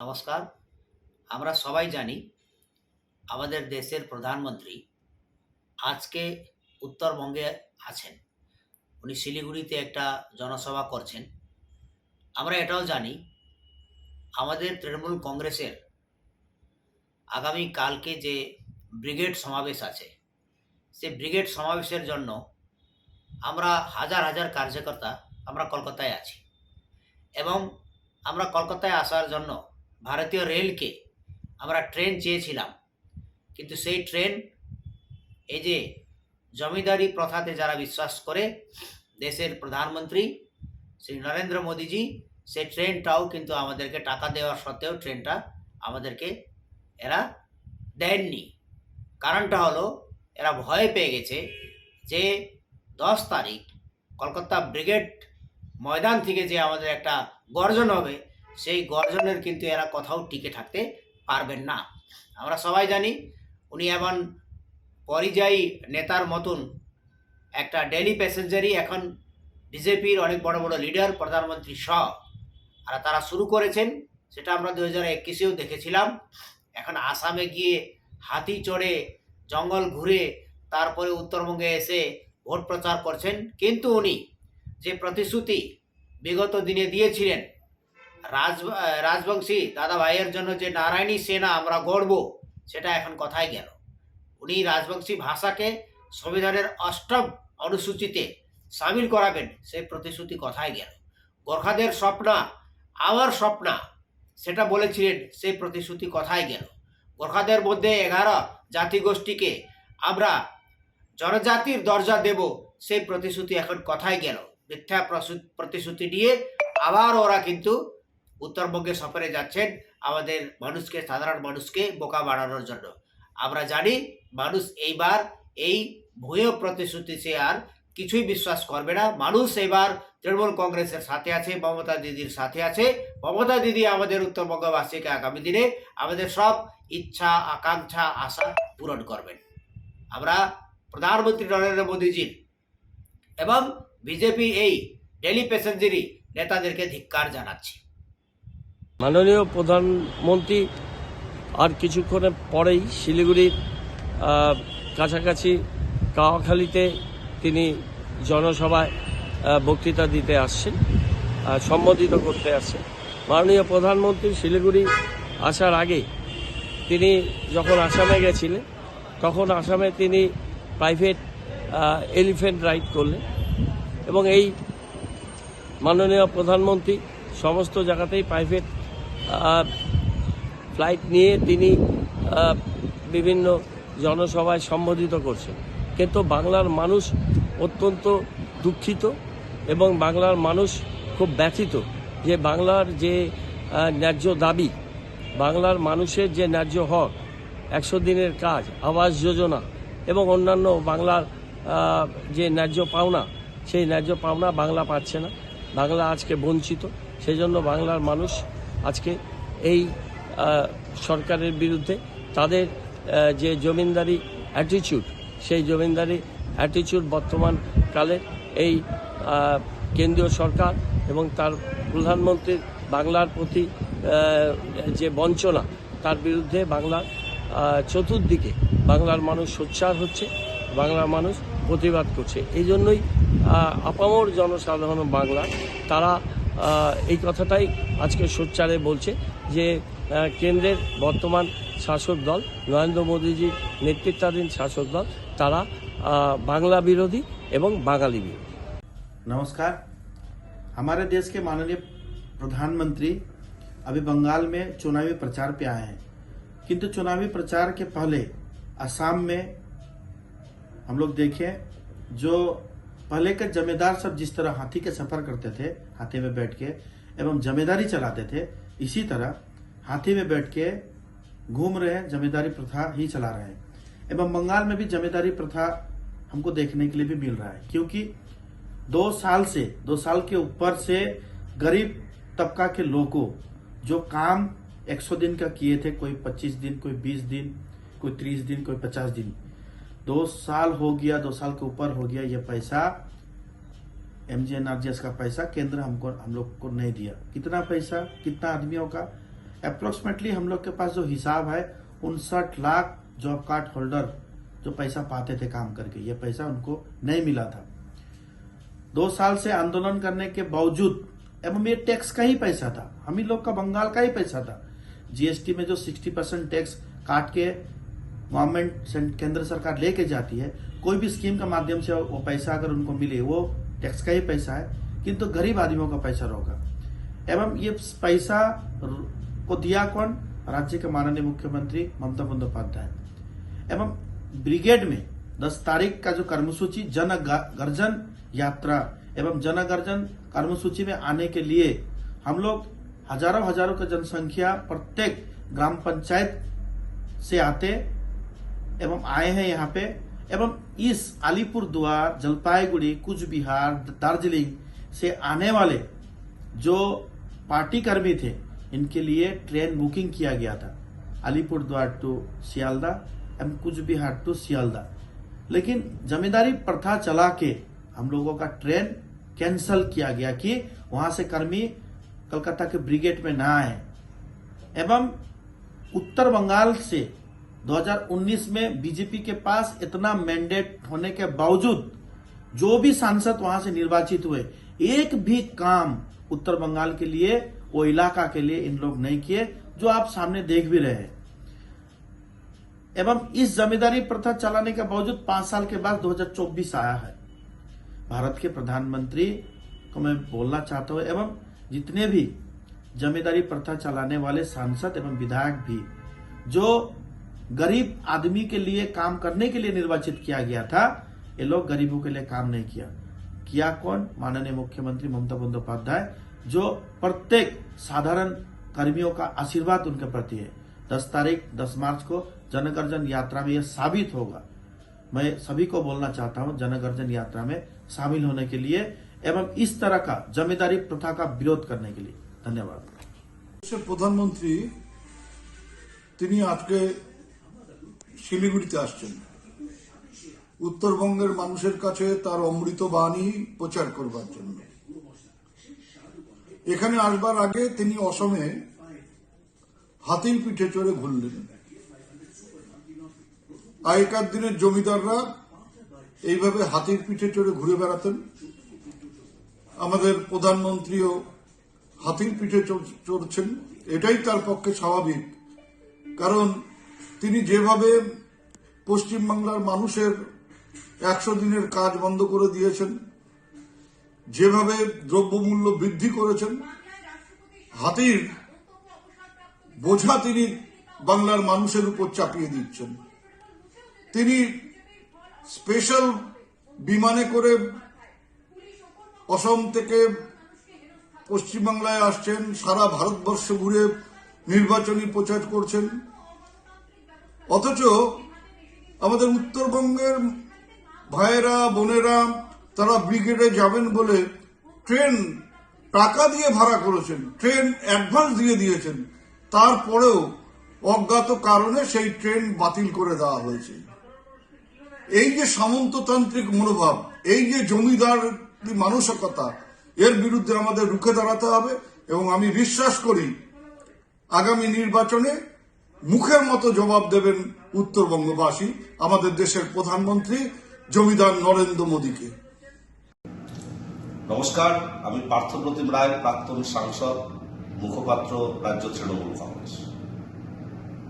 নমস্কার। আমরা সবাই জানি আমাদের দেশের প্রধানমন্ত্রী আজকে উত্তরবঙ্গে আছেন। উনি শিলিগুড়িতে একটা জনসভা করছেন। আমরা এটাও জানি, আমাদের তৃণমূল কংগ্রেসের আগামী কালকে যে ব্রিগেড সমাবেশ আছে সে ব্রিগেড সমাবেশের জন্য আমরা হাজার হাজার কার্যকর্তা আমরা কলকাতায় আছি। এবং আমরা কলকাতায় আসার জন্য ভারতীয় রেলকে আমরা ট্রেন চেয়েছিলাম। কিন্তু সেই ট্রেন, এই যে জমিদারি প্রথাতে যারা বিশ্বাস করে, দেশের প্রধানমন্ত্রী শ্রী নরেন্দ্র মোদীজি, সেই ট্রেনটাও কিন্তু আমাদেরকে টাকা দেওয়া সত্ত্বেও ট্রেনটা আমাদেরকে এরা দেননি। কারণটা হলো, এরা ভয় পেয়ে গেছে যে দশ তারিখ কলকাতা ব্রিগেড ময়দান থেকে যে আমাদের একটা গর্জন হবে সেই গর্জনের কিন্তু এরা কোথাও টিকে থাকতে পারবেন না। আমরা সবাই জানি উনি এমন পরিযায়ী নেতার মতন একটা ডেলি প্যাসেঞ্জারই এখন বিজেপির অনেক বড় বড় লিডার প্রধানমন্ত্রী সহ আর তারা শুরু করেছেন, সেটা আমরা দু হাজার একুশেও দেখেছিলাম। এখন আসামে গিয়ে হাতি চড়ে, জঙ্গল ঘুরে, তারপরে উত্তরবঙ্গে এসে ভোট প্রচার করছেন। কিন্তু উনি যে প্রতিশ্রুতি বিগত দিনে দিয়েছিলেন রাজ রাজবংশী দাদা ভাইয়ের জন্য যে নারায়ণী সেনা আমরা গড়ব, সেটা এখন কথাই গেল। উনি রাজবংশী ভাষাকে সংবিধানের অষ্টম অনুসূচিতে সামিল করাবেন, সেই প্রতিশ্রুতি কথাই গেল। গোর্খাদের স্বপ্না, আমার স্বপ্না, সেটা বলেছিলেন, সেই প্রতিশ্রুতি কথাই গেল। গোর্খাদের মধ্যে এগারো জাতিগোষ্ঠীকে আমরা জনজাতির দরজা দেব, সেই প্রতিশ্রুতি এখন কথাই গেল। মিথ্যা প্রতিশ্রুতি নিয়ে আবার ওরা কিন্তু উত্তরবঙ্গে সফরে যাচ্ছেন আমাদের মানুষকে, সাধারণ মানুষকে বোকা বানানোর জন্য। আমরা জানি মানুষ এইবার এই ভুয়ো প্রতিশ্রুতি সে আর কিছুই বিশ্বাস করবে না। মানুষ এবার তৃণমূল কংগ্রেসের সাথে আছে, মমতা দিদির সাথে আছে। মমতা দিদি আমাদের উত্তরবঙ্গবাসীকে আগামী দিনে আমাদের সব ইচ্ছা, আকাঙ্ক্ষা, আশা পূরণ করবেন। আমরা প্রধানমন্ত্রী নরেন্দ্র মোদীজির এবং বিজেপি এই ডেলি প্যাসেঞ্জারি নেতাদেরকে ধিক্কার জানাচ্ছি। মাননীয় প্রধানমন্ত্রী আর কিছুক্ষণের পরেই শিলিগুড়ির কাছাকাছি কাওয়াখালীতে তিনি জনসভায় বক্তৃতা দিতে আসছেন সম্বোধিত করতে আসছেন। মাননীয় প্রধানমন্ত্রী শিলিগুড়ি আসার আগে তিনি যখন আসামে গেছিলেন, তখন আসামে তিনি প্রাইভেট এলিফেন্ট রাইড করলেন এবং এই মাননীয় প্রধানমন্ত্রী সমস্ত জায়গাতেই প্রাইভেট ফ্লাইট নিয়ে তিনি বিভিন্ন জনসভায় সম্বোধিত করছেন। কিন্তু বাংলার মানুষ অত্যন্ত দুঃখিত এবং বাংলার মানুষ খুব ব্যথিত যে বাংলার যে ন্যায্য দাবি, বাংলার মানুষের যে ন্যায্য হক, একশো দিনের কাজ, আবাস যোজনা এবং অন্যান্য বাংলার যে ন্যায্য পাওনা, সেই ন্যায্য পাওনা বাংলা পাচ্ছে না। বাংলা আজকে বঞ্চিত। সেই জন্য বাংলার মানুষ আজকে এই সরকারের বিরুদ্ধে তাদের যে জমিনদারি অ্যাটিচিউড সেই জমিনদারি অ্যাটিচিউড বর্তমান কালে এই কেন্দ্রীয় সরকার এবং তার প্রধানমন্ত্রীর বাংলার প্রতি যে বঞ্চনা, তার বিরুদ্ধে বাংলার চতুর্দিকে বাংলার মানুষ সোচ্চার হচ্ছে, বাংলার মানুষ প্রতিবাদ করছে। এই জন্যই আপামর জনসাধারণ বাংলা তারা এই কথাটাই আজকে সোচ্চারে বলছে যে আহ, কেন্দ্রের বর্তমান শাসক দল নরেন্দ্র মোদীজির নেতৃত্বাধীন শাসক দল তারা আহ, বাংলা বিরোধী এবং বাঙালি বিরোধী नमस्कार हमारे देश के माननीय प्रधानमंत्री अभी बंगाल में चुनावी प्रचार पे आए हैं किंतु चुनावी प्रचार के पहले असम में हम लोग देखें जो पहले के जमींदार सब जिस तरह हाथी के सफ़र करते थे, हाथी में बैठ के, एवं जमींदारी चलाते थे, इसी तरह हाथी में बैठ के घूम रहे जमींदारी प्रथा ही चला रहे हैं। एवं बंगाल में भी जमींदारी प्रथा हमको देखने के लिए भी मिल रहा है, क्योंकि दो साल से, दो साल के ऊपर से गरीब तबका के लोगों जो काम 100 दिन का किए थे, कोई 25 दिन, कोई 20 दिन, कोई 30 दिन, कोई 50 दिन दो साल हो गया, दो साल के ऊपर हो गया ये पैसा। एम का पैसा केंद्र हमको, हम लोग को नहीं दिया। कितना पैसा, कितना आदमियों का? अप्रोक्सीमेटली हम लोग के पास जो हिसाब है, उनसठ लाख जॉब कार्ड होल्डर जो पैसा पाते थे काम करके, ये पैसा उनको नहीं मिला था। दो साल से आंदोलन करने के बावजूद एवं ये टैक्स का ही पैसा था। हम ही लोग का बंगाल का ही पैसा था। जीएसटी में जो 60 परसेंट टैक्स काट के गवर्नमेंट केंद्र सरकार लेके जाती है, कोई भी स्कीम के माध्यम से वो पैसा अगर उनको मिले, वो टैक्स का ही पैसा है, किंतु गरीब आदमियों का पैसा रोका एवं ये पैसा को दिया कौन? राज्य के माननीय मुख्यमंत्री ममता बंदोपाध्याय। एवं ब्रिगेड में 10 तारीख का जो कर्मसूची, जन गर्जन यात्रा एवं जन गर्जन कर्मसूची में आने के लिए हम लोग हज़ारों हज़ारों की जनसंख्या प्रत्येक ग्राम पंचायत से आते एवं आए हैं यहाँ पे। एवं इस अलीपुर द्वार, जलपाईगुड़ी कुछ बिहार दार्जिलिंग से आने वाले जो पार्टी कर्मी थे, इनके लिए ट्रेन बुकिंग किया गया था। अलीपुर द्वार टू सियालदा एवं कुछ बिहार टू सियालदा। लेकिन जमींदारी प्रथा चला के हम लोगों का ट्रेन कैंसल किया गया कि वहाँ से कर्मी कलकत्ता के ब्रिगेड में ना आए। एवं उत्तर बंगाल से 2019 में बीजेपी के पास इतना मैंडेट होने के बावजूद जो भी सांसद वहाँ से निर्वाचित हुए, एक भी काम उत्तर बंगाल के लिए, वो इलाका के लिए इन लोग नहीं किए, जो आप सामने देख भी रहे हैं। एवं इस जमींदारी प्रथा चलाने के बावजूद पाँच साल के बाद 2024 आया है। भारत के प्रधानमंत्री को मैं बोलना चाहता हूँ, एवं जितने भी जमींदारी प्रथा चलाने वाले सांसद एवं विधायक भी, जो गरीब आदमी के लिए काम करने के लिए निर्वाचित किया गया था ये लोग गरीबों के लिए काम नहीं किया किया कौन माननीय मुख्यमंत्री ममता बंदोपाध्याय जो प्रत्येक साधारण कर्मियों का आशीर्वाद उनके प्रति है 10 तारीख 10 मार्च को जनगर्जन यात्रा में यह साबित होगा मैं सभी को बोलना चाहता हूं जनगर्जन यात्रा में शामिल होने के लिए एवं इस तरह का जमींदारी प्रथा का विरोध करने के लिए धन्यवाद দেশের প্রধানমন্ত্রী তিনি আজকে শিলিগুড়িতে আসছেন। উত্তরবঙ্গের মানুষের কাছে তার অমৃত বাণী প্রচার করবার জন্য। এখানে আসবার আগে তিনি অসমে হাতির পিঠে চড়ে ঘুরলেন। আগেকার দিনের জমিদাররা এইভাবে হাতির পিঠে চড়ে ঘুরে বেড়াতেন। আমাদের প্রধানমন্ত্রীও হাতির পিঠে চড়- চড়ছেন। এটাই তার পক্ষে স্বাভাবিক। কারণ তিনি যেভাবে পশ্চিমবাংলার মানুষের একশো দিনের কাজ বন্ধ করে দিয়েছেন, যেভাবে দ্রব্যমূল্য বৃদ্ধি করেছেন, হাতির বোঝা তিনি বাংলার মানুষের উপর চাপিয়ে দিচ্ছেন। তিনি স্পেশাল বিমানে করে অসম থেকে পশ্চিমবাংলায় আসছেন, সারা ভারতবর্ষ ঘুরে নির্বাচনী প্রচার করছেন। অথচ আমাদের উত্তরবঙ্গের ভাইয়েরা, বোনেরা, তারা ব্রিগেডে যাবেন বলে ট্রেন টাকা দিয়ে ভাড়া করেছেন, ট্রেন অ্যাডভান্স দিয়ে দিয়েছেন। তারপরেও অজ্ঞাত কারণে সেই ট্রেন বাতিল করে দেওয়া হয়েছে। এই যে সামন্ততান্ত্রিক মনোভাব, এই যে জমিদার মানসিকতা, এর বিরুদ্ধে আমাদের রুখে দাঁড়াতে হবে এবং আমি বিশ্বাস করি, আগামী নির্বাচনে মুখের মতো জবাব দেবেন উত্তরবঙ্গবাসী আমাদের দেশের প্রধানমন্ত্রী জমিদার নরেন্দ্র মোদীকে। নমস্কার, আমি পার্থপ্রতিম রায়, প্রাক্তন সাংসদ, মুখপাত্র রাজ্য তৃণমূল কংগ্রেস।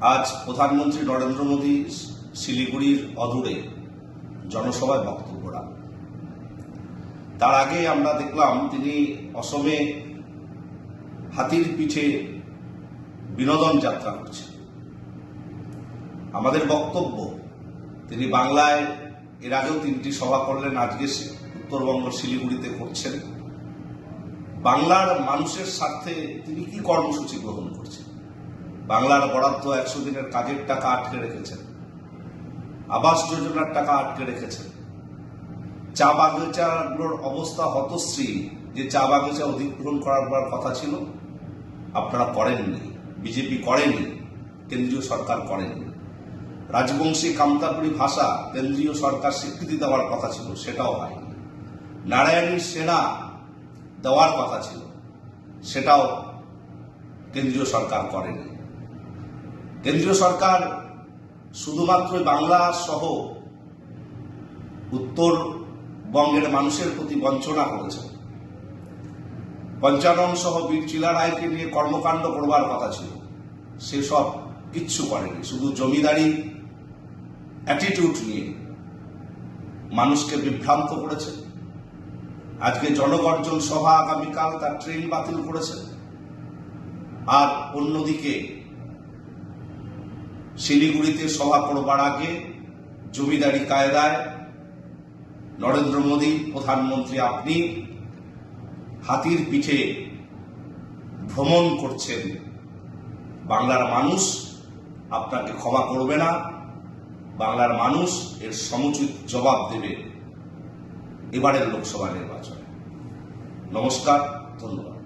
আজ প্রধানমন্ত্রী নরেন্দ্র মোদী শিলিগুড়ির অদূরে জনসভায় বক্তব্য রাখেন। তার আগে আমরা দেখলাম তিনি অসমে হাতির পিঠে বিনোদন যাত্রা করছেন আমাদের বক্তব্য। তিনি বাংলায় এর আগেও তিনটি সভা করলেন, আজকে উত্তরবঙ্গ শিলিগুড়িতে করছেন। বাংলার মানুষের স্বার্থে তিনি কি কর্মসূচি গ্রহণ করছেন? বাংলার বরাদ্দ একশো দিনের কাজের টাকা আটকে রেখেছেন। আবাস যোজনার টাকা আটকে রেখেছেন। চা বাগিচাগুলোর অবস্থা হতশ্রী। যে চা বাগিচা অধিগ্রহণ করার কথা ছিল, আপনারা করেননি। বিজেপি করেনি, কেন্দ্রীয় সরকার করেনি রাজবংশী কামতাপুরী ভাষা কেন্দ্রীয় সরকার স্বীকৃতি দেওয়ার কথা ছিল, সেটাও হয়নি নারায়ণীর সেনা দেওয়ার কথা ছিল, সেটাও কেন্দ্রীয় সরকার করেনি। কেন্দ্রীয় সরকার শুধুমাত্র বাংলা সহ উত্তরবঙ্গের মানুষের প্রতি বঞ্চনা করেছে। পঞ্চানন সহ বীর চিলা রায়কে নিয়ে কর্মকাণ্ড করবার কথা ছিল, সেসব কিচ্ছু করেনি, শুধু জমিদারি অ্যাটিটিউড নিয়ে মানুষকে বিভ্রান্ত করেছে। আজকে জনগর্জন সভা আগামীকাল, তার ট্রেন বাতিল করেছে। আর অন্যদিকে শিলিগুড়িতে সভা করবার আগে জমিদারি কায়দায় নরেন্দ্র মোদী, প্রধানমন্ত্রী আপনি হাতির পিঠে ভ্রমণ করছেন বাংলার মানুষ। আপনাকে ক্ষমা করবে না। বাংলার মানুষ এর সমুচিত জবাব দেবে এবারের লোকসভা নির্বাচনে। নমস্কার, ধন্যবাদ।